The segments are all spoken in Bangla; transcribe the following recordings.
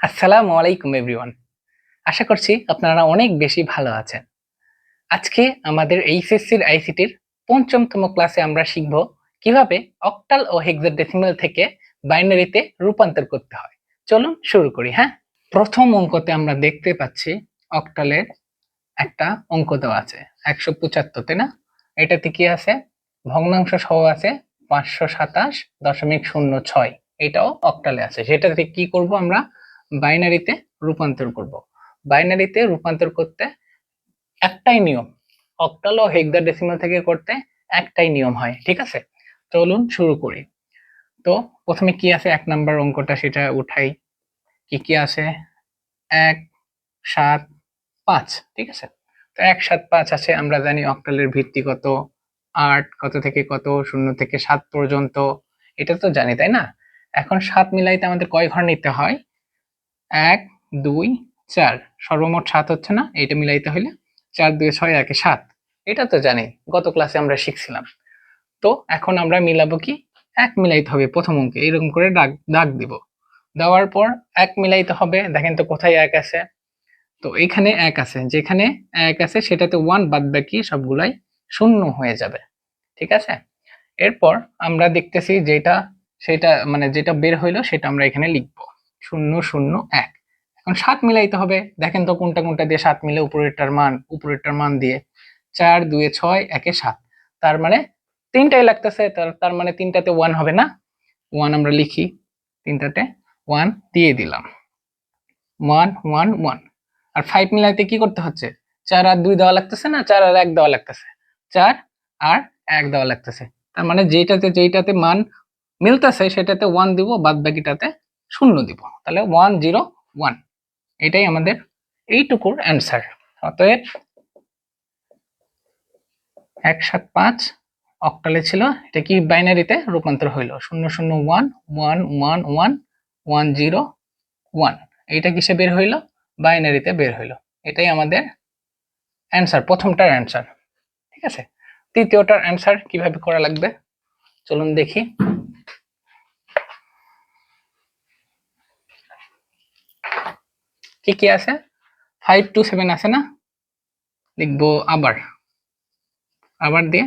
আসসালামু আলাইকুম এভরিওয়ান আশা করছি আপনারা অনেক বেশি ভালো আছেন। আজকে আমাদের এইচএসসির আইসিটির পঞ্চমতম ক্লাসে আমরা শিখব কীভাবে অক্টাল ও হেক্সাডেসিমাল থেকে বাইনারিতে রূপান্তর করতে হয়। চলুন শুরু করি হ্যাঁ? প্রথম অঙ্কতে আমরা দেখতে পাচ্ছি অক্টালের একটা অঙ্ক দেওয়া আছে, একশো পঁচাত্তর, তাই না? এটাতে কি আছে? ভগ্নাংশ সহ আছে পাঁচশো সাতাশ দশমিক শূন্য ছয়। এটাও অক্টালে আছে। সেটাতে কি করব আমরা? বাইনারিতে রূপান্তর করব। বাইনারিতে রূপান্তর করতে একটাই নিয়ম, অক্টাল ও হেক্সাডেসিমাল থেকে করতে একটাই নিয়ম হয়, ঠিক আছে? চলুন শুরু করি। তো প্রথমে কি আছে? এক নাম্বার অঙ্কটা সেটা উঠাই। কি কি আছে? এক, সাত, পাঁচ, ঠিক আছে? তো এক, সাত, পাঁচ আছে, আমরা জানি অক্টালের ভিত্তি কত, আট, কত থেকে কত, শূন্য থেকে সাত পর্যন্ত, এটা তো জানি, তাই না? এখন সাত মিলাইতে আমাদের কয় ঘর নিতে হয়? এক, দুই, চার। সর্বমোট সাত হচ্ছে না? এটা মিলাইতে হইলে চার, দুই, ছয়, একে সাত। এটা তো জানি, গত ক্লাসে আমরা শিখছিলাম। তো এখন আমরা মিলাবো কি? এক মিলাইতে হবে প্রথম অঙ্কে। এরকম করে ডাক ডাক দিব। দেওয়ার পর এক মিলাইতে হবে। দেখেন তো কোথায় এক আছে। তো এখানে এক আছে। যেখানে এক আছে, সেটাতে ওয়ান বাদ বাকি সবগুলাই শূন্য হয়ে যাবে। ঠিক আছে? এরপর আমরা দেখতেছি যেটা, সেটা মানে যেটা বের হইল, সেটা আমরা এখানে লিখব। শূন্য শূন্য এক। এখন সাত মিলাইতে হবে। দেখেন তো কোনটা কোনটা দিয়ে সাত মিলে উপরেরটার মান উপরেরটার মান দিয়ে। চার, দুয়ে ছয়, একে সাত। তার মানে তিনটাই লাগতেছে, তার মানে তিনটাতে ওয়ান হবে না? ওয়ান আমরা লিখি। তিনটাতে ওয়ান দিয়ে দিলাম। ওয়ান ওয়ান ওয়ান আর ফাইভ মিলাইতে কি করতে হচ্ছে? চার আর দুই দেওয়া লাগতেছে না? চার আর এক দেওয়া লাগতেছে। চার আর এক দেওয়া লাগতেছে। তার মানে যেটাতে যেটাতে মান মিলতেছে, সেটাতে ওয়ান দিব বাদ বাকিটাতে শূন্য দিব। তাহলে ওয়ান জিরো ওয়ান এটাই আমাদের এইটুকুর অ্যান্সার অতএব এক সাত পাঁচ অক্টালে ছিল। এটা কি বাইনারিতে রূপান্তর হইল? শূন্য শূন্য one one one one one zero one এইটা কিসে বের হইল? বাইনারিতে বের হইল। এটাই আমাদের অ্যান্সার প্রথমটার অ্যান্সার ঠিক আছে? তৃতীয়টার অ্যান্সার কীভাবে করা লাগবে? চলুন দেখি। কি কি আছে? ফাইভ টু সেভেন আছে না? লিখব আবার। আবার দিয়ে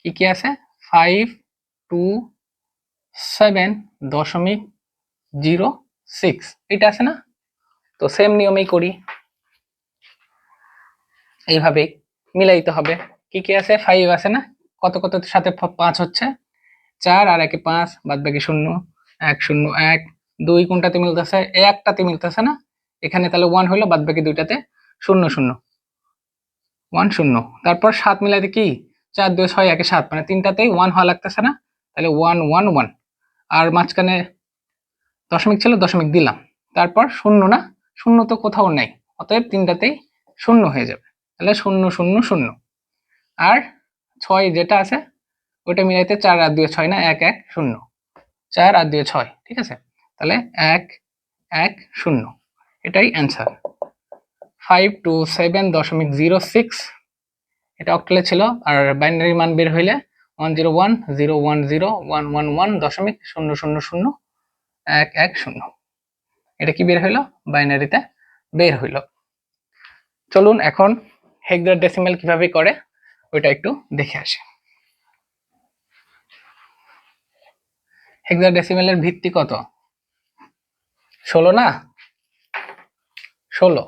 কি কি আছে? ফাইভ টু সেভেন দশমিক জিরো সিক্স এটা আছে না? তো সেম নিয়মেই করি। এইভাবেই মিলাইতে হবে। কি কি আছে? ফাইভ আছে না? কত কত সাথে পাঁচ হচ্ছে? চার আর একে পাঁচ, বাদ বাকি শূন্য। এক শূন্য এক। দুই কোনটাতে মিলতেছে? একটাতে মিলতেছে না? এখানে তাহলে ওয়ান হলো বাদ বাকি দুইটাতে শূন্য শূন্য। ওয়ান শূন্য। তারপর সাত মিলাইতে কি? চার, দুই, ছয়, একে সাত। মানে তিনটাতেই ওয়ান হওয়া লাগতেছে না? তাহলে ওয়ান ওয়ান ওয়ান আর মাঝখানে দশমিক ছিল, দশমিক দিলাম। তারপর শূন্য না? শূন্য তো কোথাও নেই। অতএব তিনটাতেই শূন্য হয়ে যাবে। তাহলে শূন্য শূন্য শূন্য। আর ছয় যেটা আছে ওটা মিলাইতে চার আর দুই, ছয় না? এক এক, শূন্য। চার আর দুই, ছয়। ঠিক আছে? তাহলে এক এক, শূন্য। এটাই অ্যান্সার ফাইভ টু সেভেন দশমিক জিরো সিক্স এটা অক্টালে ছিল, আর বাইনারি মান বের হইলে one zero one zero one zero one one one দশমিক শূন্য শূন্য শূন্য, এক এক শূন্য। এটা কি বের হইল? বাইনারিতে বের হইল। চলুন এখন হেক্সার ডেসিমেল কীভাবে করে, ওইটা একটু দেখে আসি। হেক্সার ডেসিমেলের ভিত্তি কত? ষোলো না? ষোলো।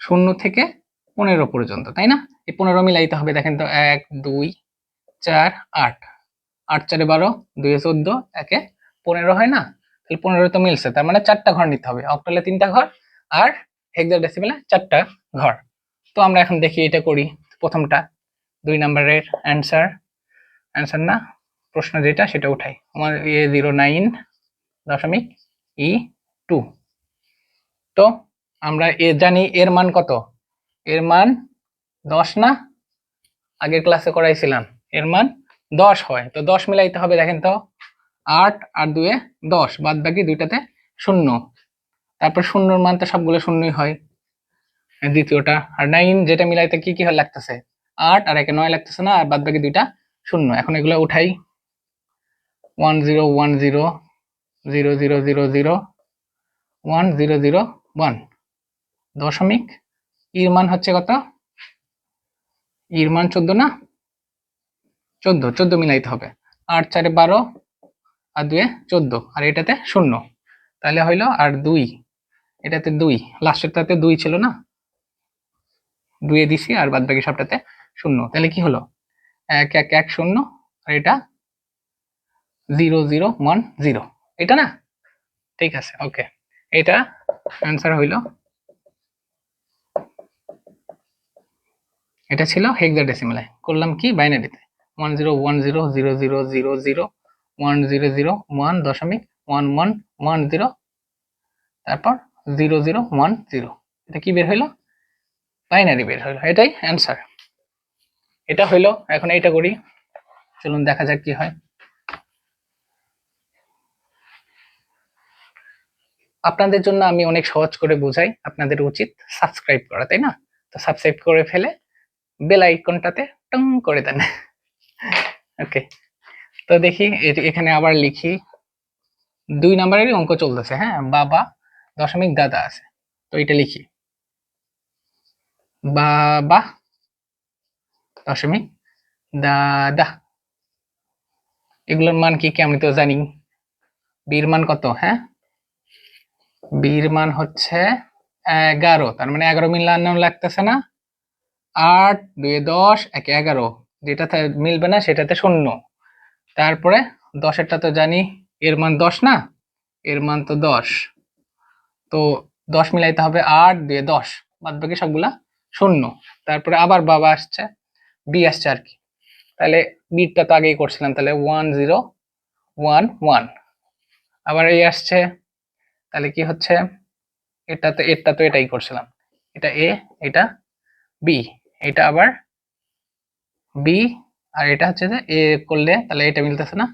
শূন্য থেকে পনেরো পর্যন্ত, তাই না? এই পনেরো মিলাইতে হবে, দেখেন তো, এক, দুই, চার, আট। আট চারে বারো দুই চোদ্দ, একে পনেরো হয় না? তাহলে পনেরো তো মিলছে, তার মানে চারটা ঘর নিতে হবে, অক্টালে তিনটা ঘর আর হেক্সার ডেসিমেলে চারটা ঘর। তো আমরা এখন দেখি এটা করি, প্রথমটা, দুই নাম্বারের অ্যান্সার অ্যান্সার না, প্রশ্ন যেটা, সেটা উঠাই। আমার এ, জিরো, নাইন, দশমিক, ই, টু। তো আমরা এ জানি এর মান কত? এর মান দশ না? আগের ক্লাসে করাইছিলাম। এর মান দশ হয়। তো দশ মিলাইতে হবে দেখেন তো। আট আর দুয়ে দশ, বাদ বাকি দুইটাতে শূন্য। তারপর শূন্যর মান তো সবগুলো শূন্যই হয়। দ্বিতীয়টা। আর নাইন যেটা মিলাইতে কি কি হয় লাগতেছে? আট আর একে নয় লাগতেছে না, আর বাদ বাকি দুইটা শূন্য। এখন এগুলো উঠাই। One zero one zero zero zero zero zero one zero zero one দশমিক। ইর মান হচ্ছে কত? ইর মান চোদ্দ না? চোদ্দ। চোদ্দ মিলাইতে হবে। আট চারে বারো, আর দুয়ে চোদ্দ। আর এটাতে শূন্য। তাহলে হইল আর দুই। এটাতে দুই। লাস্টেরটাতে দুই ছিল না? দুয়ে দিছি আর বাদ বাকি সবটাতে শূন্য। তাহলে কি হলো? এক এক এক শূন্য। আর এটা জিরো জিরো, ওয়ান, জিরো। এটা না? ঠিক আছে, ওকে। এটা অ্যান্সার হইল। এটা ছিল হেক্সাডেসিমালে করলাম কি? বাইনারিতে one zero one zero zero zero zero zero one zero zero one দশমিক ওয়ান ওয়ান ওয়ান জিরো তারপর জিরো জিরো ওয়ান জিরো এটা কি বের হইল? বাইনারি বের হইল। এটাই অ্যান্সার এটা হইল। এখন এইটা করি। চলুন দেখা যাক কি হয়। আপনাদের জন্য আমি অনেক সহজ করে বোঝাই আপনাদের উচিত সাবস্ক্রাইব করা, তাই না? তো সাবস্ক্রাইব করে ফেলে বেল আইকনটাতে টং করে দেন। ওকে তো দেখি এখানে আবার লিখি, দুই নাম্বারেরই অঙ্ক চলতেছে হ্যাঁ? বাবা দশমিক দাদা আছে। তো এটা লিখি। বাবা দশমিক দাদা। এগুলোর মান কি কি আমি তো জানি। বীর মান কত হ্যাঁ? বীর মান হচ্ছে এগারো। তার মানে এগারো মিলানো লাগতেছে না। আট দুই দশ, একে এগারো। যেটাতে মিলবে না সেটাতে শূন্য। তারপরে দশেরটা তো জানি, এর মান দশ না? এর মান তো দশ। তো দশ মিলাইতে হবে আট, দুয়ে দশ। বাদ বাকি সবগুলা শূন্য। তারপরে আবার বাবা আসছে, বি আসছে আর কি। তাহলে বিটটা তো আগেই করছিলাম, তাহলে ওয়ান জিরো ওয়ান ওয়ান আবার এই আসছে তাহলে কি হচ্ছে? এটাতে এটা তো এটাই করছিলাম। এটা এ, এটা বি এটা আবার বি আর এটা হচ্ছে যে এ করলে তাহলে এটা মিলতেছে না?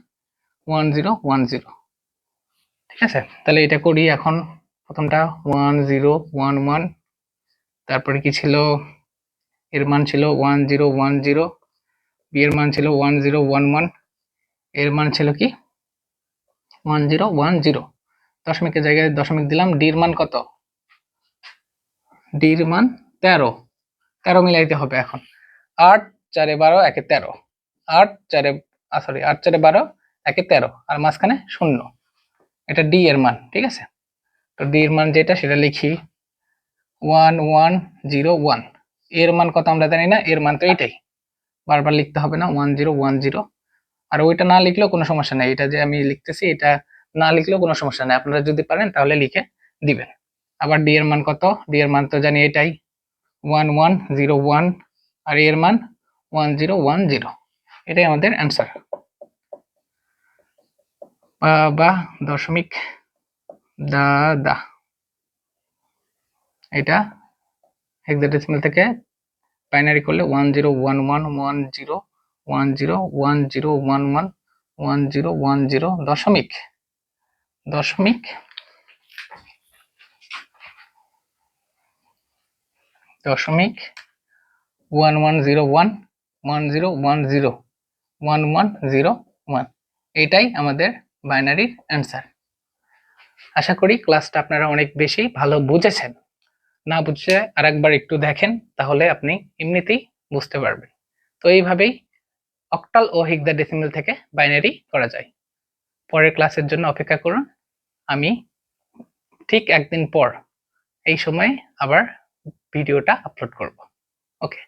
ওয়ান জিরো ওয়ান জিরো ঠিক আছে? তাহলে এটা করি এখন প্রথমটা। ওয়ান জিরো ওয়ান ওয়ান তারপরে কি ছিল? এর মান ছিল one zero one zero B এর মান ছিল ওয়ান জিরো ওয়ান ওয়ানের মান ছিল কি? ওয়ান জিরো ওয়ান জিরো দশমিকের জায়গায় দশমিক দিলাম ডির মান কত? ডির মান তেরো। তেরো মিলাইতে হবে এখন। আট চারে বারো, একে তেরো। আট চারে সরি আট চারে বারো, একে তেরো। আর মাঝখানে শূন্য। এটা ডি এর মান, ঠিক আছে? তো ডি এর মান যেটা, সেটা লিখি। One one, zero, one. এর মান কত আমরা জানি না, এর মান তো এটাই বারবার লিখতে হবে না, ওয়ান, জিরো ওয়ান, জিরো। আর ওইটা না লিখলেও কোনো সমস্যা নেই। এটা যে আমি লিখতেছি, এটা না লিখলেও কোনো সমস্যা নেই। আপনারা যদি পারেন তাহলে লিখে দিবেন। আবার ডি এর মান কত? ডি এর মান তো জানি এটাই। ওয়ান ওয়ান জিরো ওয়ান আর এর মান? ওয়ান জিরো ওয়ান জিরো এটাই আমাদের অ্যান্সার বা দশমিক, দাদা। এটা হেক্সাডেসিমাল থেকে বাইনারি করলে one zero one one one zero one zero one zero one one one zero one zero দশমিক। দশমিক। দশমিক one one zero one one zero one zero, one one zero one. এটাই আমাদের বাইনারির অ্যান্সার। আশা করি ক্লাসটা আপনারা অনেক বেশি ভালো বুঝেছেন। না বুঝে আরেকবার একটু দেখেন, তাহলে আপনি এমনিতেই বুঝতে পারবেন। তো এইভাবেই অক্টাল ও হিগদা ডেসিমেল থেকে বাইনারি করা যায়। পরের ক্লাসের জন্য অপেক্ষা করুন। আমি ঠিক একদিন পর এই সময় আবার ভিডিওটা আপলোড করব। ওকে